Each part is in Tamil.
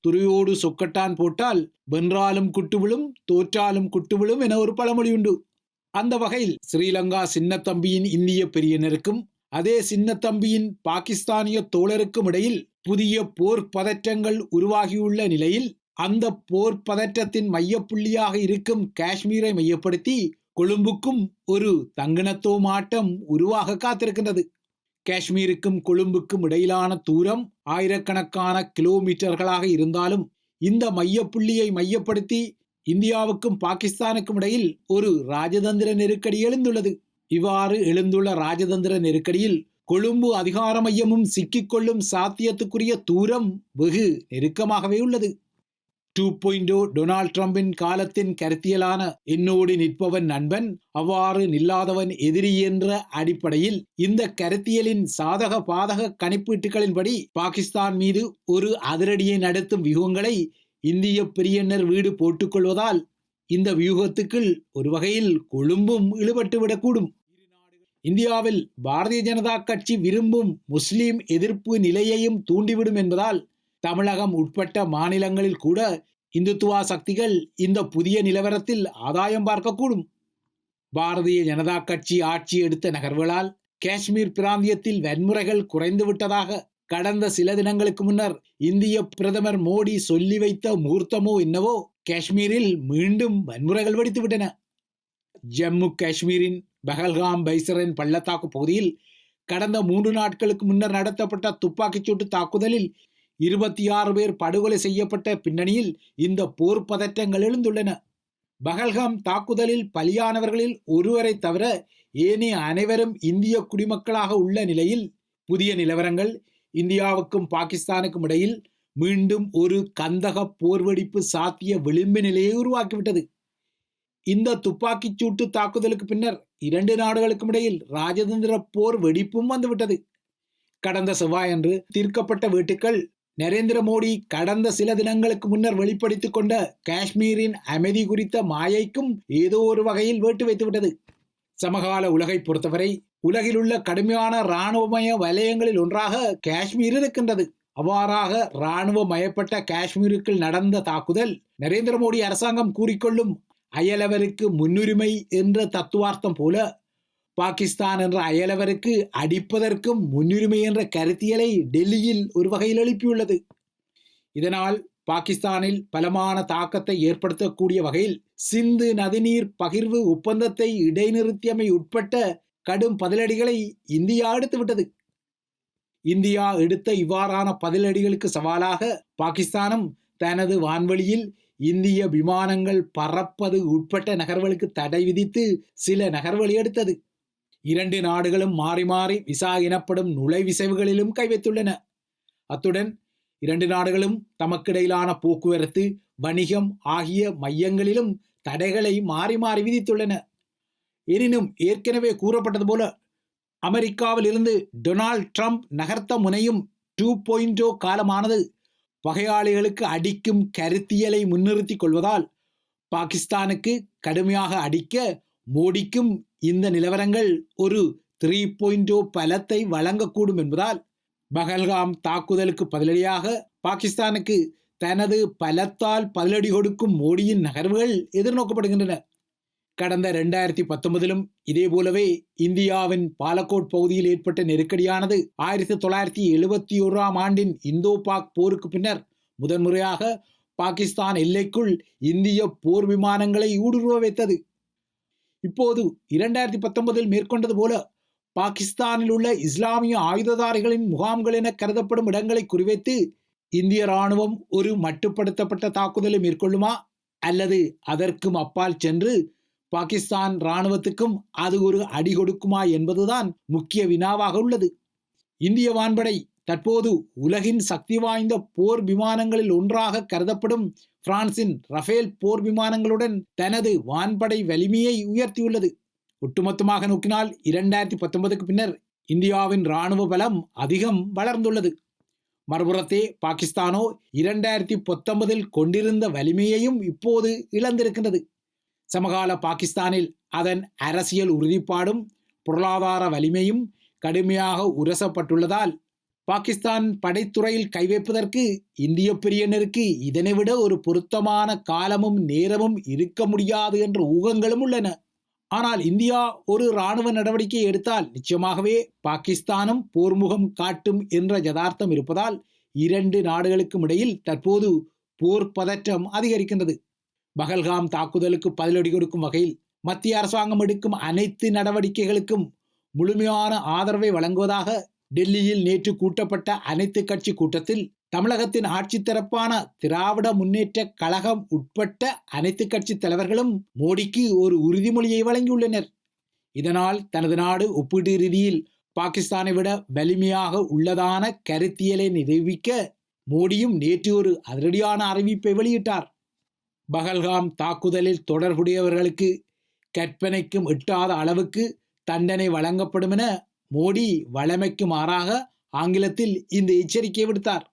துறையோடு சொக்கட்டான் போட்டால் வென்றாலும் குட்டுவிழும் தோற்றாலும் குட்டுவிழும் என ஒரு பழமொழி உண்டு. அந்த வகையில் ஸ்ரீலங்கா சின்னத்தம்பியின் இந்திய பெரியனருக்கும் அதே சின்னத்தம்பியின் பாகிஸ்தானிய தோழருக்கும் இடையில் புதிய போர் பதற்றங்கள் உருவாகியுள்ள நிலையில் அந்த போர் பதற்றத்தின் மையப்புள்ளியாக இருக்கும் காஷ்மீரை மையப்படுத்தி கொழும்புக்கும் ஒரு தங்கினத்தோமாட்டம் உருவாக காத்திருக்கின்றது. காஷ்மீருக்கும் கொழும்புக்கும் இடையிலான தூரம் ஆயிரக்கணக்கான கிலோமீட்டர்களாக இருந்தாலும் இந்த மையப்புள்ளியை மையப்படுத்தி இந்தியாவுக்கும் பாகிஸ்தானுக்கும் இடையில் ஒரு ராஜதந்திர நெருக்கடி எழுந்துள்ளது. இவ்வாறு எழுந்துள்ள ராஜதந்திர நெருக்கடியில் கொழும்பு அதிகார மையமும் சிக்கிக்கொள்ளும் சாத்தியத்துக்குரிய தூரம் வெகு நெருக்கமாகவே உள்ளது. டூ பாயிண்டோ டொனால்ட் ட்ரம்பின் காலத்தின் கருத்தியலான என்னோடு நிற்பவன் நண்பன் அவ்வாறு நில்லாதவன் எதிரி என்ற அடிப்படையில் இந்த கருத்தியலின் சாதக பாதக கணிப்பீட்டுகளின்படி பாகிஸ்தான் மீது ஒரு அதிரடியை நடத்தும் வியூகங்களை இந்திய பெரியண்ணர் வீடு போட்டுக்கொள்வதால் இந்த வியூகத்துக்குள் ஒரு வகையில் கொழும்பும் இழுபட்டுவிடக்கூடும் இந்தியாவில் பாரதிய ஜனதா கட்சி விரும்பும் முஸ்லிம் எதிர்ப்பு நிலையையும் தூண்டிவிடும் என்பதால் தமிழகம் உட்பட்ட மாநிலங்களில் கூட இந்துத்துவா சக்திகள் இந்த புதிய நிலவரத்தில் ஆதாயம் பார்க்கக்கூடும். பாரதிய ஜனதா கட்சி ஆட்சி எடுத்த நகர்வுகளால் காஷ்மீர் பிராந்தியத்தில் வன்முறைகள் குறைந்து விட்டதாக கடந்த சில தினங்களுக்கு முன்னர் இந்திய பிரதமர் மோடி சொல்லி வைத்த முகூர்த்தமோ என்னவோ காஷ்மீரில் மீண்டும் வன்முறைகள் வெடித்துவிட்டன ஜம்மு காஷ்மீரின் பஹல்காம் பைசரன் பள்ளத்தாக்கு பகுதியில் கடந்த மூன்று நாட்களுக்கு முன்னர் நடத்தப்பட்ட துப்பாக்கிச்சூட்டு தாக்குதலில் இருபத்தி ஆறு பேர் படுகொலை செய்யப்பட்ட பின்னணியில் இந்த போர் பதற்றங்கள் எழுந்துள்ளன. பகல்காம் தாக்குதலில் பலியானவர்களில் ஒருவரை தவிர ஏனைய அனைவரும் இந்திய குடிமக்களாக உள்ள நிலையில் புதிய நிலவரங்கள் இந்தியாவுக்கும் பாகிஸ்தானுக்கும் இடையில் மீண்டும் ஒரு கந்தக போர்வெடிப்பு சாத்திய விளிம்பு நிலையை உருவாக்கிவிட்டது. இந்த துப்பாக்கிச் சூட்டு தாக்குதலுக்கு பின்னர் இரண்டு நாடுகளுக்கும் இடையில் ராஜதந்திர போர் வெடிப்பும் வந்துவிட்டது. கடந்த செவ்வாயன்று தீர்க்கப்பட்ட வீட்டுக்கள் நரேந்திர மோடி கடந்த சில தினங்களுக்கு முன்னர் வெளிப்படுத்திக் கொண்ட காஷ்மீரின் அமைதி குறித்த மாயைக்கும் ஏதோ ஒரு வகையில் வேட்டு வைத்துவிட்டது சமகால உலகை பொறுத்தவரை உலகில் உள்ள கடுமையான இராணுவமய வலயங்களில் ஒன்றாக காஷ்மீர் இருக்கின்றது. அவ்வாறாக இராணுவ மயப்பட்ட காஷ்மீருக்குள் நடந்த தாக்குதல் நரேந்திர மோடி அரசாங்கம் கூறிக்கொள்ளும் அயலவருக்கு முன்னுரிமை என்ற தத்துவார்த்தம் போல பாகிஸ்தான் என்ற அயலவருக்கு அடிப்பதற்கும் முன்னுரிமை என்ற கருத்தியலை டெல்லியில் ஒரு வகையில் எழுப்பியுள்ளது. இதனால் பாகிஸ்தானில் பலமான தாக்கத்தை ஏற்படுத்தக்கூடிய வகையில் சிந்து நதிநீர் பகிர்வு ஒப்பந்தத்தை இடைநிறுத்தியமை உட்பட்ட கடும் பதிலடிகளை இந்தியா எடுத்துவிட்டது இந்தியா எடுத்த இவ்வாறான பதிலடிகளுக்கு சவாலாக பாகிஸ்தானும் தனது வான்வெளியில் இந்திய விமானங்கள் பறப்பது உட்பட்ட நகர்வுகளுக்கு தடை விதித்து சில நகர்வழி எடுத்தது. இரண்டு நாடுகளும் மாறி மாறி விசா எனப்படும் நுழைவிசைவுகளிலும் கை வைத்துள்ளன அத்துடன் இரண்டு நாடுகளும் தமக்கிடையிலான போக்குவரத்து வணிகம் ஆகிய மையங்களிலும் தடைகளை மாறி மாறி விதித்துள்ளன. எனினும் ஏற்கனவே கூறப்பட்டது போல அமெரிக்காவில் இருந்து டொனால்ட் ட்ரம்ப் நகர்த்த முனையும் டூ பாயிண்டோ காலமானது பகையாளிகளுக்கு அடிக்கும் கருத்தியலை முன்னிறுத்திக் கொள்வதால் பாகிஸ்தானுக்கு கடுமையாக அடிக்க மோடிக்கும் இந்த நிலவரங்கள் ஒரு த்ரீ பாயிண்டோ பலத்தை வழங்கக்கூடும் என்பதால் பகல்காம் தாக்குதலுக்கு பதிலடியாக பாகிஸ்தானுக்கு தனது பலத்தால் பதிலடி கொடுக்கும் மோடியின் நகர்வுகள் எதிர்நோக்கப்படுகின்றன. கடந்த இரண்டாயிரத்தி பத்தொன்பதிலும் இதே போலவே இந்தியாவின் பாலக்கோட் பகுதியில் ஏற்பட்ட நெருக்கடியானது ஆயிரத்தி தொள்ளாயிரத்தி எழுபத்தி ஓராம் ஆண்டின் இந்தோ பாக் போருக்கு பின்னர் முதன்முறையாக பாகிஸ்தான் எல்லைக்குள் இந்திய போர் விமானங்களை ஊடுருவ வைத்தது. இப்போது இரண்டாயிரத்தி பத்தொன்பதில் மேற்கொண்டது போல பாகிஸ்தானில் உள்ள இஸ்லாமிய ஆயுததாரிகளின் முகாம்கள் என கருதப்படும் இடங்களை குறிவைத்து இந்திய ராணுவம் ஒரு மட்டுப்படுத்தப்பட்ட தாக்குதலை மேற்கொள்ளுமா? அல்லது அதற்கும் அப்பால் சென்று பாகிஸ்தான் இராணுவத்துக்கும் அது ஒரு அடி கொடுக்குமா என்பதுதான் முக்கிய வினாவாக உள்ளது. இந்திய வான்படை தற்போது உலகின் சக்தி வாய்ந்த போர் விமானங்களில் ஒன்றாக கருதப்படும் பிரான்சின் ரஃபேல் போர் விமானங்களுடன் தனது வான்படை வலிமையை உயர்த்தியுள்ளது. ஒட்டுமொத்தமாக நோக்கினால் இரண்டாயிரத்தி பத்தொன்பதுக்கு பின்னர் இந்தியாவின் இராணுவ பலம் அதிகம் வளர்ந்துள்ளது. மறுபுறத்தே பாகிஸ்தானோ இரண்டாயிரத்தி பத்தொன்பதில் கொண்டிருந்த வலிமையையும் இப்போது இழந்திருக்கின்றது. சமகால பாகிஸ்தானில் அதன் அரசியல் உறுதிப்பாடும் பொருளாதார வலிமையும் கடுமையாக உரசப்பட்டுள்ளதால் பாகிஸ்தான் படைத்துறையில் கைவைப்பதற்கு இந்திய பிரியனருக்கு இதனைவிட ஒரு பொருத்தமான காலமும் நேரமும் இருக்க முடியாது என்ற ஊகங்களும் உள்ளன. ஆனால் இந்தியா ஒரு இராணுவ நடவடிக்கை எடுத்தால் நிச்சயமாகவே பாகிஸ்தானும் போர்முகம் காட்டும் என்ற யதார்த்தம் இருப்பதால் இரண்டு நாடுகளுக்கும் இடையில் தற்போது போர் பதற்றம் அதிகரிக்கின்றது. பகல்காம் தாக்குதலுக்கு பதிலடி கொடுக்கும் வகையில் மத்திய அரசாங்கம் எடுக்கும் அனைத்து நடவடிக்கைகளுக்கும் முழுமையான ஆதரவை வழங்குவதாக டெல்லியில் நேற்று கூட்டப்பட்ட அனைத்து கட்சி கூட்டத்தில் தமிழகத்தின் ஆட்சி தரப்பான திராவிட முன்னேற்ற கழகம் உட்பட்ட அனைத்து கட்சி தலைவர்களும் மோடிக்கு ஒரு உறுதிமொழியை வழங்கியுள்ளனர். இதனால் தனது நாடு ஒப்பீட்டு ரீதியில் பாகிஸ்தானை விட வலிமையாக உள்ளதான கருத்தியலை நிரூபிக்க மோடியும் நேற்று ஒரு அதிரடியான அறிவிப்பை வெளியிட்டார். பகல்காம் தாக்குதலில் தொடர்புடையவர்களுக்கு கற்பனைக்கும் எட்டாத அளவுக்கு தண்டனை வழங்கப்படும் என மோடி வழமைக்கு மாறாக ஆங்கிலத்தில் இந்த எச்சரிக்கை விடுத்தார்.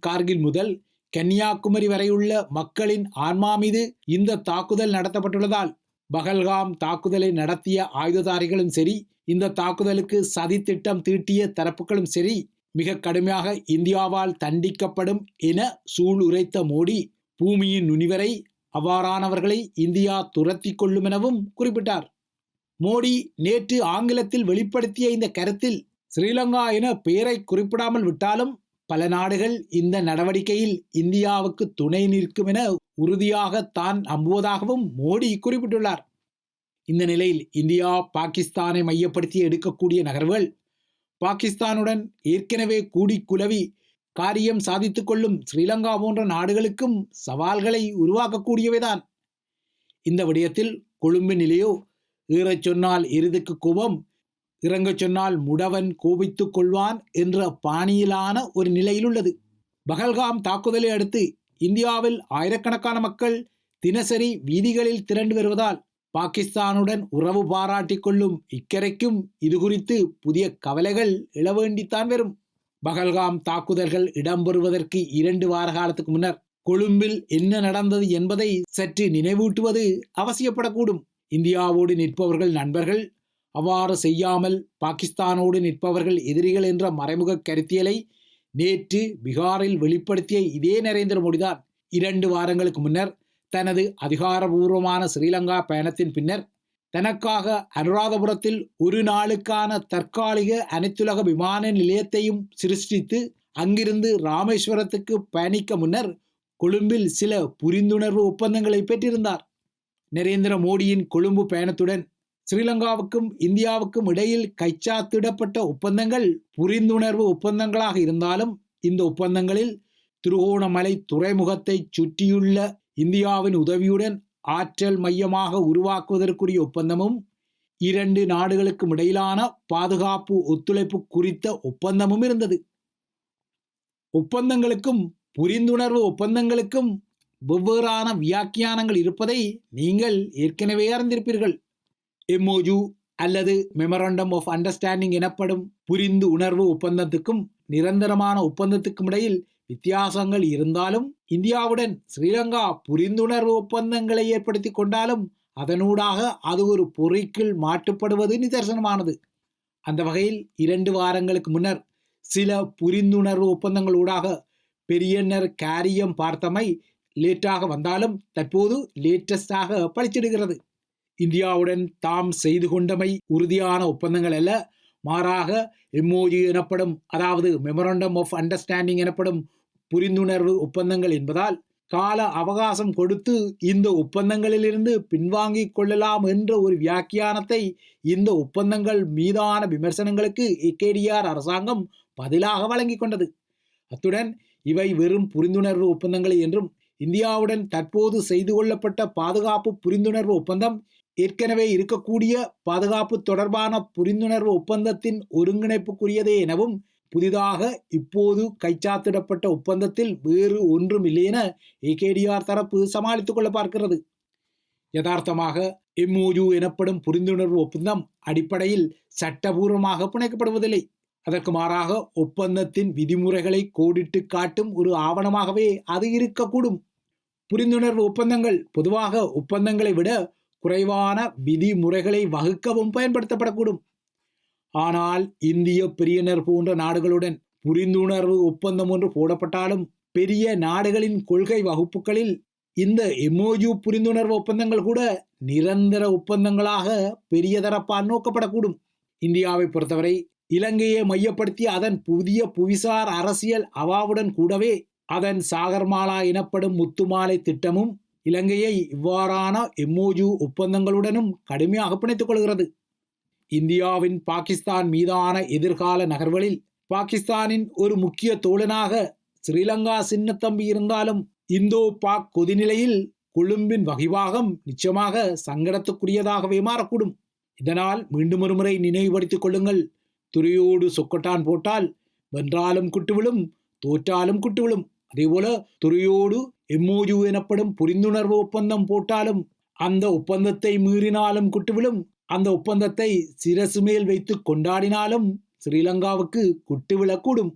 கார்கில் முதல் கன்னியாகுமரி வரையுள்ள மக்களின் ஆன்மா மீது இந்த தாக்குதல் நடத்தப்பட்டுள்ளதால் பகல்காம் தாக்குதலை நடத்திய ஆயுததாரிகளும் சரி இந்த தாக்குதலுக்கு சதி திட்டம் தீட்டிய தரப்புகளும் சரி மிக கடுமையாக இந்தியாவால் தண்டிக்கப்படும் என சூழ் உரைத்த மோடி பூமியின் நுனிவரை அவ்வாறானவர்களை இந்தியா துரத்தி கொள்ளும் எனவும் குறிப்பிட்டார். மோடி நேற்று ஆங்கிலத்தில் வெளிப்படுத்திய இந்த கருத்தில் ஸ்ரீலங்கா என பெயரை குறிப்பிடாமல் விட்டாலும் பல நாடுகள் இந்த நடவடிக்கையில் இந்தியாவுக்கு துணை நிற்கும் என உறுதியாக தான் நம்புவதாகவும் மோடி குறிப்பிட்டுள்ளார். இந்த நிலையில் இந்தியா பாகிஸ்தானை மையப்படுத்தி எடுக்கக்கூடிய நகர்வுகள் பாகிஸ்தானுடன் ஏற்கனவே கூடி குலவி காரியம் சாதித்துக் கொள்ளும் ஸ்ரீலங்கா போன்ற நாடுகளுக்கும் சவால்களை உருவாக்கக்கூடியவைதான். இந்த விடயத்தில் கொழும்பு நிலையோ ஈறச் சொன்னால் எருதுக்கு கோபம் இறங்கச் சொன்னால் முடவன் கோபித்துக் கொள்வான் என்ற பாணியிலான ஒரு நிலையில் உள்ளது பகல்காம் தாக்குதலை அடுத்து இந்தியாவில் ஆயிரக்கணக்கான மக்கள் தினசரி வீதிகளில் திரண்டு வருவதால் பாகிஸ்தானுடன் உறவு பாராட்டிக் கொள்ளும் இக்கரைக்கும் இது குறித்து புதிய கவலைகள் எழ வேண்டித்தான் வரும். பகல்காம் தாக்குதல்கள் இடம்பெறுவதற்கு இரண்டு வார காலத்துக்கு முன்னர் கொழும்பில் என்ன நடந்தது என்பதை சற்று நினைவூட்டுவது அவசியப்படக்கூடும். இந்தியாவோடு நிற்பவர்கள் நண்பர்கள் அவ்வாறு செய்யாமல் பாகிஸ்தானோடு நிற்பவர்கள் எதிரிகள் என்ற மறைமுக கருத்தியலை நேற்று பீகாரில் வெளிப்படுத்திய இதே நரேந்திர மோடிதான். இரண்டு வாரங்களுக்கு முன்னர் தனது அதிகாரபூர்வமான ஸ்ரீலங்கா பயணத்தின் பின்னர் தனக்காக அனுராதபுரத்தில் ஒரு நாளுக்கான தற்காலிக அனைத்துலக விமான நிலையத்தையும் சிருஷ்டித்து அங்கிருந்து ராமேஸ்வரத்துக்கு பயணிக்க முன்னர் கொழும்பில் சில புரிந்துணர்வு ஒப்பந்தங்களை பெற்றிருந்தார். நரேந்திர மோடியின் கொழும்பு பயணத்துடன் ஸ்ரீலங்காவுக்கும் இந்தியாவுக்கும் இடையில் கைச்சாத்திடப்பட்ட ஒப்பந்தங்கள் புரிந்துணர்வு ஒப்பந்தங்களாக இருந்தாலும் இந்த ஒப்பந்தங்களில் திருகோணமலை துறைமுகத்தை சுற்றியுள்ள இந்தியாவின் உதவியுடன் ஆற்றல் மையமாக உருவாக்குவதற்குரிய ஒப்பந்தமும் இரண்டு நாடுகளுக்கும் இடையிலான பாதுகாப்பு ஒத்துழைப்பு குறித்த ஒப்பந்தமும் இருந்தது. ஒப்பந்தங்களுக்கும் புரிந்துணர்வு ஒப்பந்தங்களுக்கும் வெவ்வேறான வியாக்கியானங்கள் இருப்பதை நீங்கள் ஏற்கனவே அறிந்திருப்பீர்கள். எம்ஓஜு அல்லது மெமரண்டம் ஆஃப் அண்டர்ஸ்டாண்டிங் எனப்படும் புரிந்து உணர்வு ஒப்பந்தத்துக்கும் நிரந்தரமான ஒப்பந்தத்துக்கும் இடையில் வித்தியாசங்கள் இருந்தாலும் இந்தியாவுடன் ஸ்ரீலங்கா புரிந்துணர்வு ஒப்பந்தங்களை ஏற்படுத்தி கொண்டாலும் அதனூடாக அது ஒரு பொறிக்குள் மாட்டுப்படுவது நிதர்சனமானது. அந்த வகையில் இரண்டு வாரங்களுக்கு முன்னர் சில புரிந்துணர்வு ஒப்பந்தங்களூடாக பெரியன்னர் காரியம் பார்த்தமை லேட்டாக வந்தாலும் தற்போது லேட்டஸ்டாக பழிச்சிடுகிறது இந்தியாவுடன் தாம் செய்து கொண்டமை உறுதியான ஒப்பந்தங்கள் அல்ல மாறாக எம்ஓஜி எனப்படும் அதாவது மெமரண்டம் ஆஃப் அண்டர்ஸ்டாண்டிங் எனப்படும் புரிந்துணர்வு ஒப்பந்தங்கள் என்பதால் கால அவகாசம் கொடுத்து இந்த ஒப்பந்தங்களிலிருந்து பின்வாங்கிக் கொள்ளலாம் என்ற ஒரு வியாக்கியானத்தை இந்த ஒப்பந்தங்கள் மீதான விமர்சனங்களுக்கு இக்கேடிஆர் அரசாங்கம் பதிலாக வழங்கி கொண்டது. அத்துடன் இவை வெறும் புரிந்துணர்வு ஒப்பந்தங்கள் என்றும் இந்தியாவுடன் தற்போது செய்து கொள்ளப்பட்ட பாதுகாப்பு புரிந்துணர்வு ஒப்பந்தம் ஏற்கனவே இருக்கக்கூடிய பாதுகாப்பு தொடர்பான புரிந்துணர்வு ஒப்பந்தத்தின் ஒருங்கிணைப்புக்குரியதே எனவும் புதிதாக இப்போது கைச்சாத்திடப்பட்ட ஒப்பந்தத்தில் வேறு ஒன்றும் இல்லை என ஏகேடிஆர் தரப்பு சமாளித்துக் கொள்ள பார்க்கிறது. யதார்த்தமாக எம்ஓயு எனப்படும் புரிந்துணர்வு ஒப்பந்தம் அடிப்படையில் சட்டபூர்வமாக பிணைக்கப்படுவதில்லை அதற்கு மாறாக ஒப்பந்தத்தின் விதிமுறைகளை கோடிட்டு காட்டும் ஒரு ஆவணமாகவே அது இருக்கக்கூடும். புரிந்துணர்வு ஒப்பந்தங்கள் பொதுவாக ஒப்பந்தங்களை விட குறைவான விதிமுறைகளை வகுக்கவும் பயன்படுத்தப்படக்கூடும். ஆனால் இந்திய பிரியனர் போன்ற நாடுகளுடன் புரிந்துணர்வு ஒப்பந்தம் ஒன்று போடப்பட்டாலும் பெரிய நாடுகளின் கொள்கை வகுப்புகளில் இந்த எமோஜு புரிந்துணர்வு ஒப்பந்தங்கள் கூட நிரந்தர ஒப்பந்தங்களாக பெரிய தரப்பால் நோக்கப்படக்கூடும். இந்தியாவை பொறுத்தவரை இலங்கையை மையப்படுத்தி அதன் புதிய புவிசார் அரசியல் அவாவுடன் கூடவே அதன் சாகர்மாலா எனப்படும் முத்துமாலை திட்டமும் இலங்கையை இவ்வாறான எம்ஓயு ஒப்பந்தங்களுடனும் கடுமையாக பிணைத்துக் கொள்கிறது. இந்தியாவின் பாகிஸ்தான் மீதான எதிர்கால நகர்வுகளில் பாகிஸ்தானின் ஒரு முக்கிய தோழனாக ஸ்ரீலங்கா சின்னத்தம்பி இருந்தாலும் இந்தோ பாக் கொதிநிலையில் கொழும்பின் வகிவாகம் நிச்சயமாக சங்கடத்துக்குரியதாகவே மாறக்கூடும். இதனால் மீண்டும் ஒரு முறை நினைவுபடுத்திக் கொள்ளுங்கள். துறையோடு சொக்கட்டான் போட்டால் வென்றாலும் குட்டுவிழும் தோற்றாலும் குட்டுவிழும். அதேபோல துறையோடு எம்ஓயு எனப்படும் புரிந்துணர்வு ஒப்பந்தம் போட்டாலும் அந்த ஒப்பந்தத்தை மீறினாலும் குட்டுவிழும் அந்த ஒப்பந்தத்தை சிரசு மேல் வைத்து கொண்டாடினாலும் ஸ்ரீலங்காவுக்கு குட்டுவிழக்கூடும்